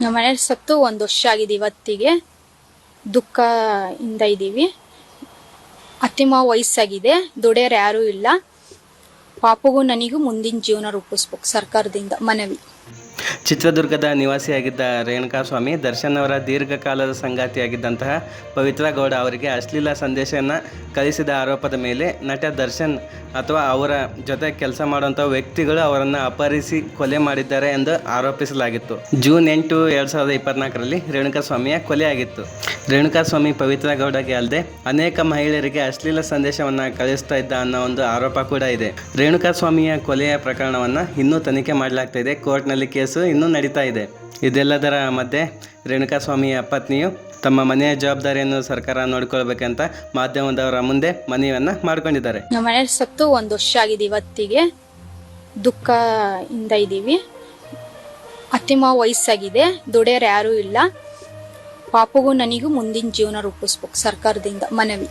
ನಮ್ಮ ಮನೇಲಿ ಸತ್ತು ಒಂದು ವರ್ಷ ಆಗಿದೆ ಇವತ್ತಿಗೆ. ದುಃಖ ಇಂದ ಇದ್ದೀವಿ ಅತ್ತಿಮ ವಯಸ್ಸಾಗಿದೆ. ದುಡಿಯೋರು ಯಾರೂ ಇಲ್ಲ. ಪಾಪಗೂ ನನಗೂ ಮುಂದಿನ ಜೀವನ ರೂಪಿಸ್ಬೇಕು ಸರ್ಕಾರದಿಂದ ಮನವಿ. ಚಿತ್ರದುರ್ಗದ ನಿವಾಸಿಯಾಗಿದ್ದ ರೇಣುಕಾಸ್ವಾಮಿ ದರ್ಶನ್ ಅವರ ದೀರ್ಘಕಾಲದ ಸಂಗಾತಿಯಾಗಿದ್ದಂತಹ ಪವಿತ್ರ ಗೌಡ ಅವರಿಗೆ ಅಶ್ಲೀಲ ಸಂದೇಶವನ್ನು ಕಳಿಸಿದ ಆರೋಪದ ಮೇಲೆ ನಟ ದರ್ಶನ್ ಅಥವಾ ಅವರ ಜೊತೆ ಕೆಲಸ ಮಾಡುವಂಥ ವ್ಯಕ್ತಿಗಳು ಅವರನ್ನು ಅಪಹರಿಸಿ ಕೊಲೆ ಮಾಡಿದ್ದಾರೆ ಎಂದು ಆರೋಪಿಸಲಾಗಿತ್ತು. ಜೂನ್ ಎಂಟು, ಎರಡು ಸಾವಿರದ ಇಪ್ಪತ್ನಾಲ್ಕರಲ್ಲಿ ರೇಣುಕಾಸ್ವಾಮಿಯ ಕೊಲೆಯಾಗಿತ್ತು. ರೇಣುಕಾಸ್ವಾಮಿ ಪವಿತ್ರ ಗೌಡಗೆ ಅಲ್ಲದೆ ಅನೇಕ ಮಹಿಳೆಯರಿಗೆ ಅಶ್ಲೀಲ ಸಂದೇಶವನ್ನು ಕಳಿಸ್ತಾ ಇದ್ದ ಅನ್ನೋ ಒಂದು ಆರೋಪ ಕೂಡ ಇದೆ. ರೇಣುಕಾಸ್ವಾಮಿಯ ಕೊಲೆಯ ಪ್ರಕರಣವನ್ನು ಇನ್ನೂ ತನಿಖೆ ಮಾಡಲಾಗ್ತಾ ಇದೆ. ಕೋರ್ಟ್ನಲ್ಲಿ ಕೇಸು ಇನ್ನೂ ನಡೀತಾ ಇದೆ. ಇದೆಲ್ಲದರ ಮಧ್ಯೆ ರೇಣುಕಾಸ್ವಾಮಿಯ ಪತ್ನಿಯು ತಮ್ಮ ಮನೆಯ ಜವಾಬ್ದಾರಿಯನ್ನು ಸರ್ಕಾರ ನೋಡಿಕೊಳ್ಬೇಕಂತ ಮಾಧ್ಯಮದವರ ಮುಂದೆ ಮನವಿಯನ್ನು ಮಾಡ್ಕೊಂಡಿದ್ದಾರೆ. ನಮ್ಮ ಮನೆ ಸತ್ತು ಒಂದು ವರ್ಷ ಆಗಿದೆ. ಇವತ್ತಿಗೆ ದುಃಖ ಇಂದ ಇದ್ದೀವಿ ಅತಿಮ ವಯಸ್ಸಾಗಿದೆ. ದುಡಿಯೋರು ಯಾರೂ ಇಲ್ಲ. ಪಾಪಗೂ ನನಗೂ ಮುಂದಿನ ಜೀವನ ರೂಪಿಸ್ಬೇಕು ಸರ್ಕಾರದಿಂದ ಮನವಿ.